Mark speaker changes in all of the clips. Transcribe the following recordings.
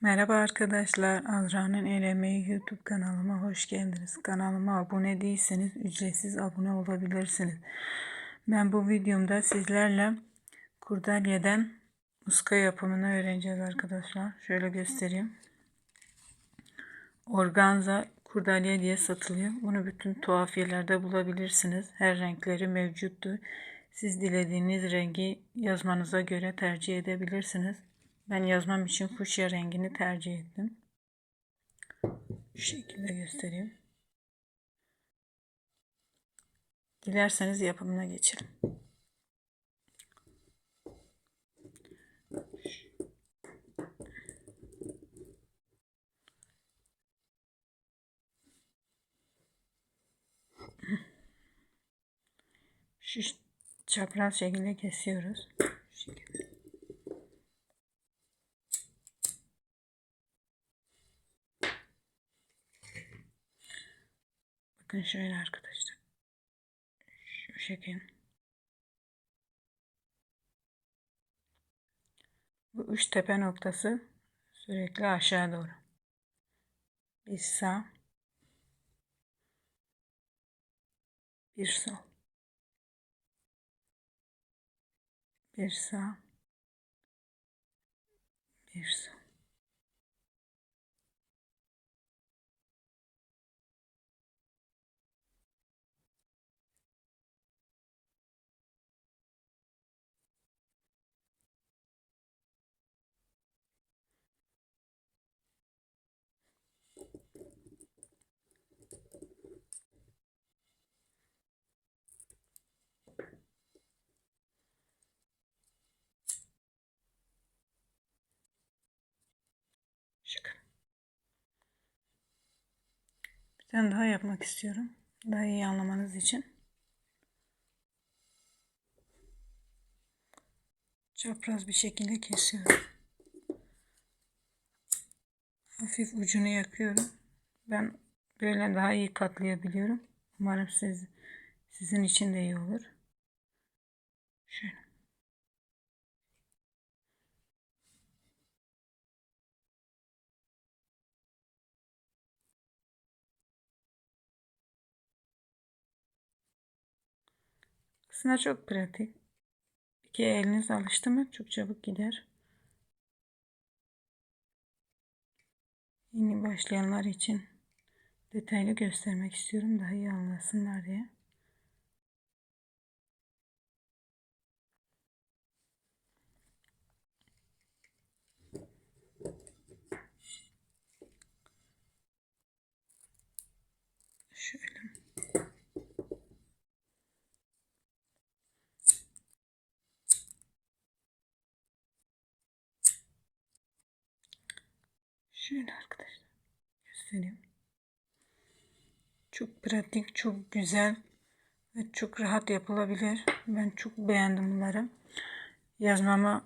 Speaker 1: Merhaba arkadaşlar, Azra'nın El Emeği YouTube kanalıma hoş geldiniz. Kanalıma abone değilseniz ücretsiz abone olabilirsiniz. Ben bu videomda sizlerle kurdalyeden muska yapımını öğreneceğiz arkadaşlar. Şöyle göstereyim. Organza kurdalye diye satılıyor. Bunu bütün tuhafiyelerde bulabilirsiniz. Her renkleri mevcuttur. Siz dilediğiniz rengi yazmanıza göre tercih edebilirsiniz. Ben yazmam için fuşya rengini tercih ettim. Şu şekilde göstereyim. Dilerseniz yapımına geçelim. Şu çapraz şekilde kesiyoruz. Şu şekilde. Bakın şöyle arkadaşlar. Şu şekil. Bu üç tepe noktası sürekli aşağı doğru. Bir sağ. Bir sol. Bir sağ. Bir sol. Şık. Bir tane daha yapmak istiyorum. Daha iyi anlamanız için. Çapraz bir şekilde kesiyorum. Hafif ucunu yakıyorum. Ben böyle daha iyi katlayabiliyorum. Umarım siz sizin için de iyi olur. Şöyle. Aslında çok pratik. İki eliniz alıştı mı çok çabuk gider. Yeni başlayanlar için detaylı göstermek istiyorum daha iyi anlasınlar diye. Şöyle. Şöyle arkadaşlar göstereyim. Çok pratik, çok güzel ve çok rahat yapılabilir. Ben çok beğendim bunları. Yazmama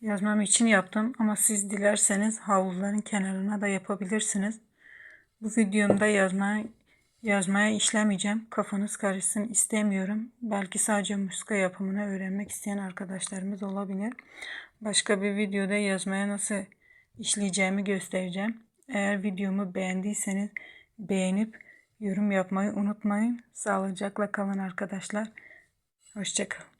Speaker 1: yazmam için yaptım ama siz dilerseniz havluların kenarına da yapabilirsiniz. Bu videomda yazmaya yazmaya işlemeyeceğim. Kafanız karışsın istemiyorum. Belki sadece muska yapımını öğrenmek isteyen arkadaşlarımız olabilir. Başka bir videoda yazmaya nasıl işleyeceğimi göstereceğim. Eğer videomu beğendiyseniz beğenip yorum yapmayı unutmayın. Sağlıcakla kalın arkadaşlar. Hoşçakalın.